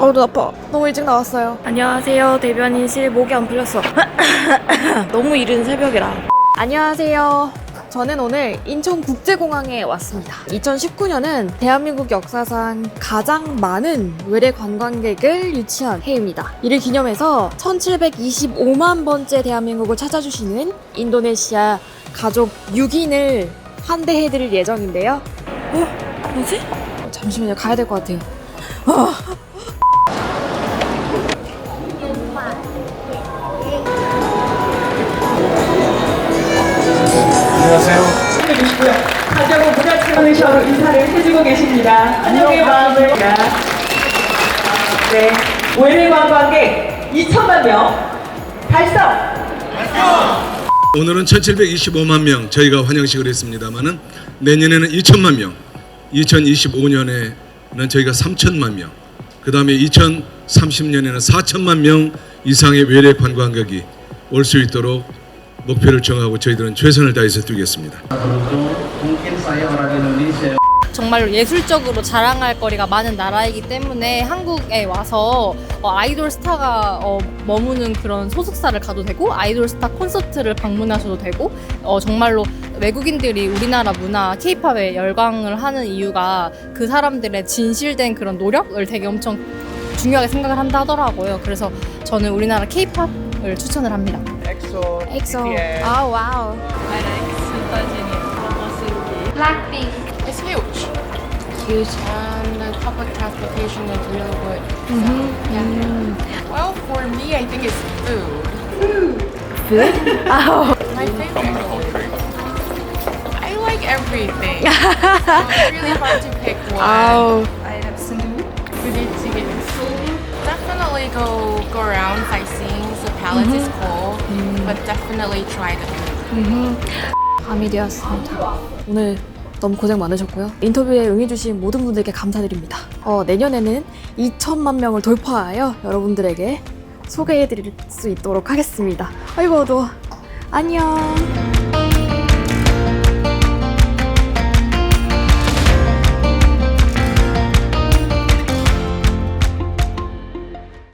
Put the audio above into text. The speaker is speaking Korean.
어우 눈 아파. 너무 일찍 나왔어요. 안녕하세요. 대변인실 목이 안 풀렸어. 너무 이른 새벽이라. 안녕하세요. 저는 오늘 인천국제공항에 왔습니다. 2019년은 대한민국 역사상 가장 많은 외래 관광객을 유치한 해입니다. 이를 기념해서 1725만 번째 대한민국을 찾아주시는 인도네시아 가족 6인을 환대해드릴 예정인데요. 어? 뭐지? 잠시만요. 가야 될 것 같아요 안녕하세요. 해주시고요. 가정은 문화 체험회사로 인사를 해주고 계십니다. 안녕의 마음을 네, 외래 관광객 2천만 명 달성! 오늘은 1725만 명 저희가 환영식을 했습니다만은 내년에는 2천만 명, 2025년에는 저희가 3천만 명, 그 다음에 2030년에는 4천만 명 이상의 외래 관광객이 올 수 있도록 목표를 정하고 저희들은 최선을 다해서 뛰겠습니다. 정말로 예술적으로 자랑할 거리가 많은 나라이기 때문에 한국에 와서 어, 아이돌 스타가 어, 머무는 그런 소속사를 가도 되고 아이돌 스타 콘서트를 방문하셔도 되고 어, 정말로 외국인들이 우리나라 문화 케이팝에 열광을 하는 이유가 그 사람들의 진실된 그런 노력을 되게 엄청 중요하게 생각을 한다 하더라고요. 그래서 저는 우리나라 케이팝을 추천을 합니다. EXO, 엑소 BTS. 아 와우 It's huge. Huge, and the public transportation is really good. So, yeah. Well, for me, I think it's food. Food? Oh. My favorite. I like everything. so it's really hard to pick one. 아우 I have some We need to get food. Definitely go go around sightseeing. The palace is cool, But definitely try the food. 밤이 되었습니다. 오늘 너무 고생 많으셨고요. 인터뷰에 응해주신 모든 분들께 감사드립니다. 어, 내년에는 2천만 명을 돌파하여 여러분들에게 소개해드릴 수 있도록 하겠습니다. 아이고, 너 안녕.